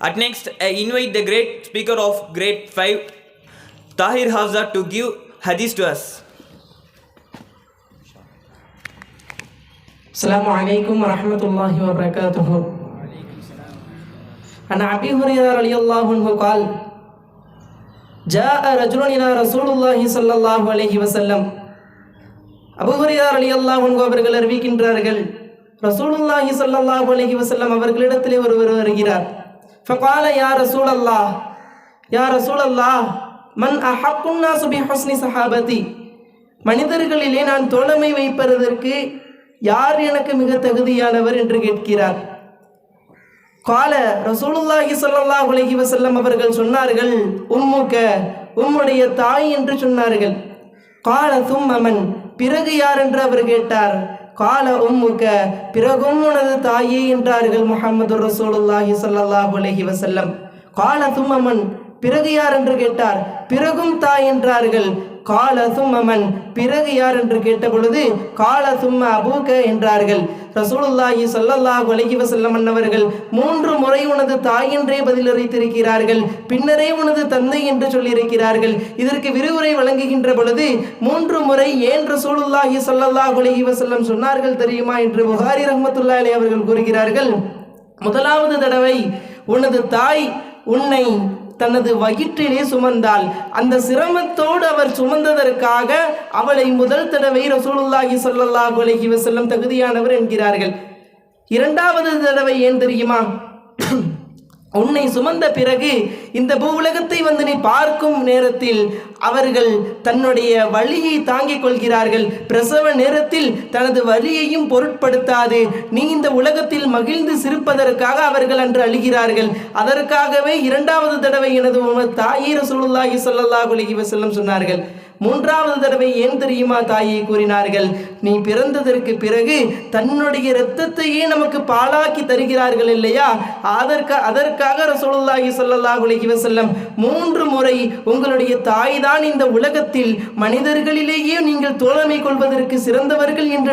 At next, I invite the great speaker of grade 5, Tahir Hafza, to give hadith to us. السلام عليكم ورحمة الله وبركاته عن أبي هريرة رضي الله عنه قال جاء رجل إلى رسول الله صلى الله عليه وسلم Abu Hurairah ரலியல்லாஹு அன்ஹு அவர்கள் அறிவிக்கின்றார்கள் ரசூலுல்லாஹி ஸல்லல்லாஹு அலைஹி வஸல்லம் அவர்களிடத்திலே ஒருவர் வருகிறார் فقال يا رسول الله يا رسول மன் من أحق الناس بحسن சஹாபதி மனிதர்களிலே நான் தோழமை வைப்பதற்கு யார் எனக்கு மிக தகுதியானவர் என்று கேட்கிறார். கால ரசூலுல்லாஹி சொல்லல்லா உலகி வசல்லம் அவர்கள் சொன்னார்கள் உம்முக்க உம்முடைய தாய் என்று சொன்னார்கள். கால தும்மமன் பிறகு யார் என்று அவர் கேட்டார்? கால உம்முக பிறகும் உனது தாயே என்றார்கள் முகமது ரசூலுல்லாஹி ஸல்லல்லாஹு அலஹி வசல்லம் கால தும்மமன் பிறகு யார் என்று கேட்டார்? பிறகும் தாய் என்றார்கள் கால சும்மமன் பிறகு யார் என்று கேட்ட பொழுது கால சும்ம அபூக என்றார்கள். ரசூலுல்லாஹி ஸல்லல்லாஹு அலைஹி வஸல்லம் அன்னவர்கள் மூன்று முறை உனது தாய் என்றே பதிலளித்திருக்கிறார்கள் பின்னரே உனது தந்தை என்று சொல்லியிருக்கிறார்கள். இதற்கு விரிவுரை வழங்குகின்ற பொழுது மூன்று முறை ஏன் ரசூலுல்லாஹி ஸல்லல்லாஹு அலைஹி வஸல்லம் சொன்னார்கள் தெரியுமா என்று புகாரி ரஹ்மத்துல்லா அலி அவர்கள் கூறுகிறார்கள். முதலாவது தடவை உனது தாய் உன்னை தனது வயிற்றிலே சுமந்தாள். அந்த சிரமத்தோடு அவர் சுமந்ததற்காக அவளை முதல் தடவை ரசூலுல்லாஹி ஸல்லல்லாஹு அலைஹி வசல்லம் தகுதியானவர் என்கிறார்கள். இரண்டாவது தடவை ஏன் தெரியுமா? உன்னை சுமந்த பிறகு இந்த பூவுலகத்தை வந்து நீ பார்க்கும் நேரத்தில் அவர்கள் தன்னுடைய வலியை தாங்கிக் கொள்கிறார்கள். பிரசவ நேரத்தில் தனது வலியையும் பொருட்படுத்தாது. நீ இந்த உலகத்தில் மகிழ்ந்து சிரிப்பதற்காக அவர்கள் அன்று அழுகிறார்கள். அதற்காகவே இரண்டாவது தடவை எனது உமது தாயே ரசூலுல்லாஹி ஸல்லல்லாஹு அலைஹி சொன்னார்கள். மூன்றாவது தடவை ஏன் தெரியுமா தாயை கூறினார்கள்? நீ பிறந்ததற்கு பிறகு தன்னுடைய இரத்தத்தையே நமக்கு பாலாக்கி தருகிறார்கள் இல்லையா? அதற்கு அதற்காக ரசோல்லாஹி ஸல்லல்லாஹு அலைஹி வஸல்லம் மூன்று முறை உங்களுடைய தாய் தான் இந்த உலகத்தில் மனிதர்களிலேயே நீங்கள் தோழமை கொள்வதற்கு சிறந்தவர்கள் என்று